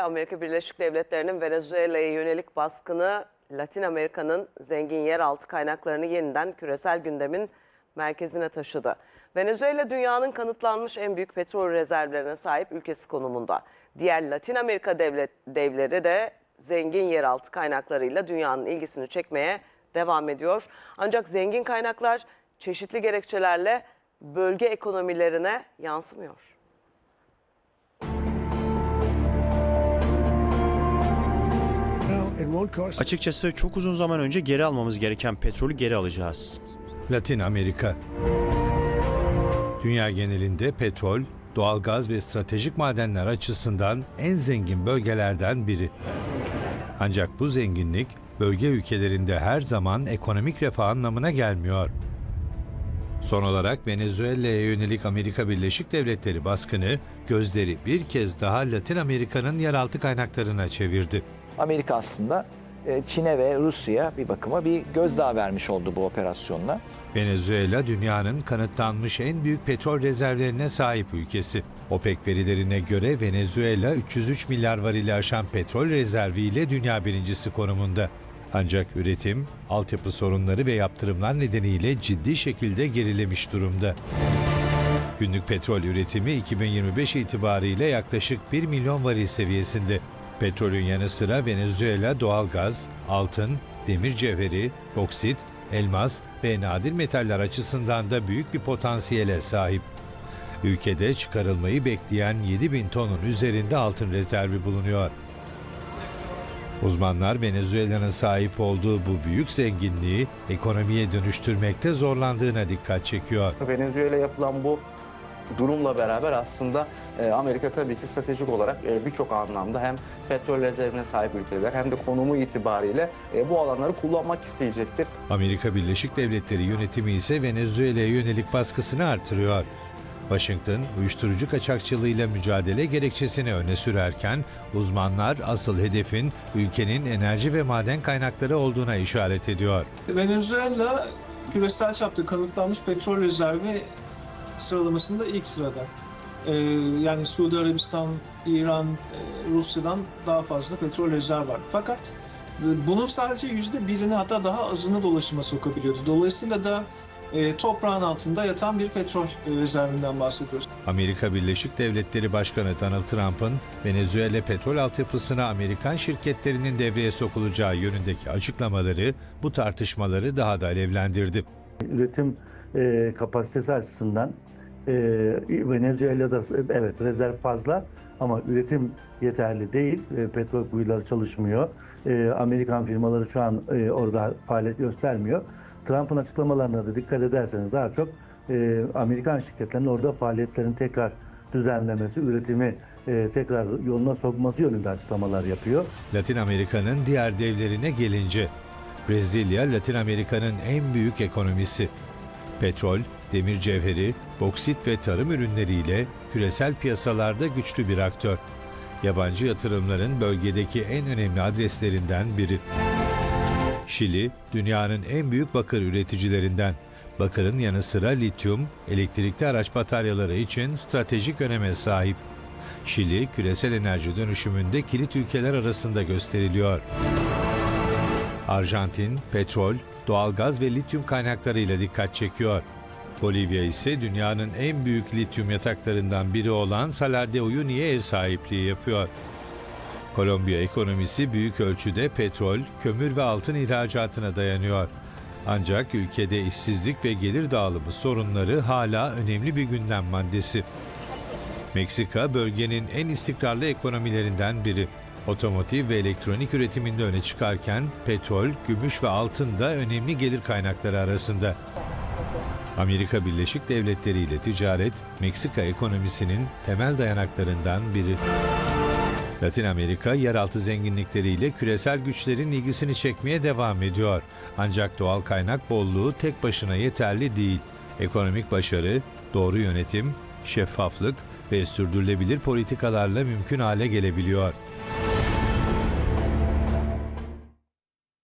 Amerika Birleşik Devletleri'nin Venezuela'ya yönelik baskını Latin Amerika'nın zengin yeraltı kaynaklarını yeniden küresel gündemin merkezine taşıdı. Venezuela dünyanın kanıtlanmış en büyük petrol rezervlerine sahip ülkesi konumunda. Diğer Latin Amerika devlet devleri de zengin yeraltı kaynaklarıyla dünyanın ilgisini çekmeye devam ediyor. Ancak zengin kaynaklar çeşitli gerekçelerle bölge ekonomilerine yansımıyor. Açıkçası çok uzun zaman önce geri almamız gereken petrolü geri alacağız. Latin Amerika. Dünya genelinde petrol, doğalgaz ve stratejik madenler açısından en zengin bölgelerden biri. Ancak bu zenginlik bölge ülkelerinde her zaman ekonomik refah anlamına gelmiyor. Son olarak Venezuela'ya yönelik Amerika Birleşik Devletleri baskını gözleri bir kez daha Latin Amerika'nın yeraltı kaynaklarına çevirdi. Amerika aslında e, Çin'e ve Rusya'ya bir bakıma bir gözdağı vermiş oldu bu operasyonla. Venezuela dünyanın kanıtlanmış en büyük petrol rezervlerine sahip ülkesi. OPEC verilerine göre Venezuela 303 milyar varili aşan petrol rezerviyle dünya birincisi konumunda. Ancak üretim, altyapı sorunları ve yaptırımlar nedeniyle ciddi şekilde gerilemiş durumda. Günlük petrol üretimi 2025 itibariyle yaklaşık 1 milyon varil seviyesinde. Petrolün yanı sıra Venezuela doğalgaz, altın, demir cevheri, boksit, elmas ve nadir metaller açısından da büyük bir potansiyele sahip. Ülkede çıkarılmayı bekleyen 7 bin tonun üzerinde altın rezervi bulunuyor. Uzmanlar Venezuela'nın sahip olduğu bu büyük zenginliği ekonomiye dönüştürmekte zorlandığına dikkat çekiyor. Venezuela yapılan bu durumla beraber aslında e, Amerika tabii ki stratejik olarak e, birçok anlamda hem petrol rezervine sahip ülkeler hem de konumu itibariyle e, bu alanları kullanmak isteyecektir. Amerika Birleşik Devletleri yönetimi ise Venezuela'ya yönelik baskısını artırıyor. Washington, uyuşturucu kaçakçılığıyla mücadele gerekçesini öne sürerken uzmanlar asıl hedefin ülkenin enerji ve maden kaynakları olduğuna işaret ediyor. Venezuela küresel çapta kanıtlanmış petrol rezervi sıralamasında ilk sırada. Ee, yani Suudi Arabistan, İran, e, Rusya'dan daha fazla petrol rezervi var. Fakat e, bunun sadece yüzde birini hatta daha azını dolaşıma sokabiliyordu. Dolayısıyla da e, toprağın altında yatan bir petrol e, rezervinden bahsediyoruz. Amerika Birleşik Devletleri Başkanı Donald Trump'ın Venezuela petrol altyapısına Amerikan şirketlerinin devreye sokulacağı yönündeki açıklamaları bu tartışmaları daha da alevlendirdi. üretim e, kapasitesi açısından e, Venezuela'da evet rezerv fazla ama üretim yeterli değil. E, petrol kuyuları çalışmıyor. E, Amerikan firmaları şu an e, orada faaliyet göstermiyor. Trump'ın açıklamalarına da dikkat ederseniz daha çok e, Amerikan şirketlerinin orada faaliyetlerini tekrar düzenlemesi, üretimi e, tekrar yoluna sokması yönünde açıklamalar yapıyor. Latin Amerika'nın diğer devlerine gelince Brezilya Latin Amerika'nın en büyük ekonomisi. Petrol, demir cevheri, boksit ve tarım ürünleriyle küresel piyasalarda güçlü bir aktör. Yabancı yatırımların bölgedeki en önemli adreslerinden biri. Şili, dünyanın en büyük bakır üreticilerinden. Bakırın yanı sıra lityum, elektrikli araç bataryaları için stratejik öneme sahip. Şili, küresel enerji dönüşümünde kilit ülkeler arasında gösteriliyor. Arjantin, petrol, doğalgaz ve lityum kaynaklarıyla dikkat çekiyor. Bolivya ise dünyanın en büyük lityum yataklarından biri olan Salar de Uyuni'ye ev sahipliği yapıyor. Kolombiya ekonomisi büyük ölçüde petrol, kömür ve altın ihracatına dayanıyor. Ancak ülkede işsizlik ve gelir dağılımı sorunları hala önemli bir gündem maddesi. Meksika bölgenin en istikrarlı ekonomilerinden biri. Otomotiv ve elektronik üretiminde öne çıkarken petrol, gümüş ve altın da önemli gelir kaynakları arasında. Amerika Birleşik Devletleri ile ticaret Meksika ekonomisinin temel dayanaklarından biri. Latin Amerika yeraltı zenginlikleriyle küresel güçlerin ilgisini çekmeye devam ediyor. Ancak doğal kaynak bolluğu tek başına yeterli değil. Ekonomik başarı, doğru yönetim, şeffaflık ve sürdürülebilir politikalarla mümkün hale gelebiliyor.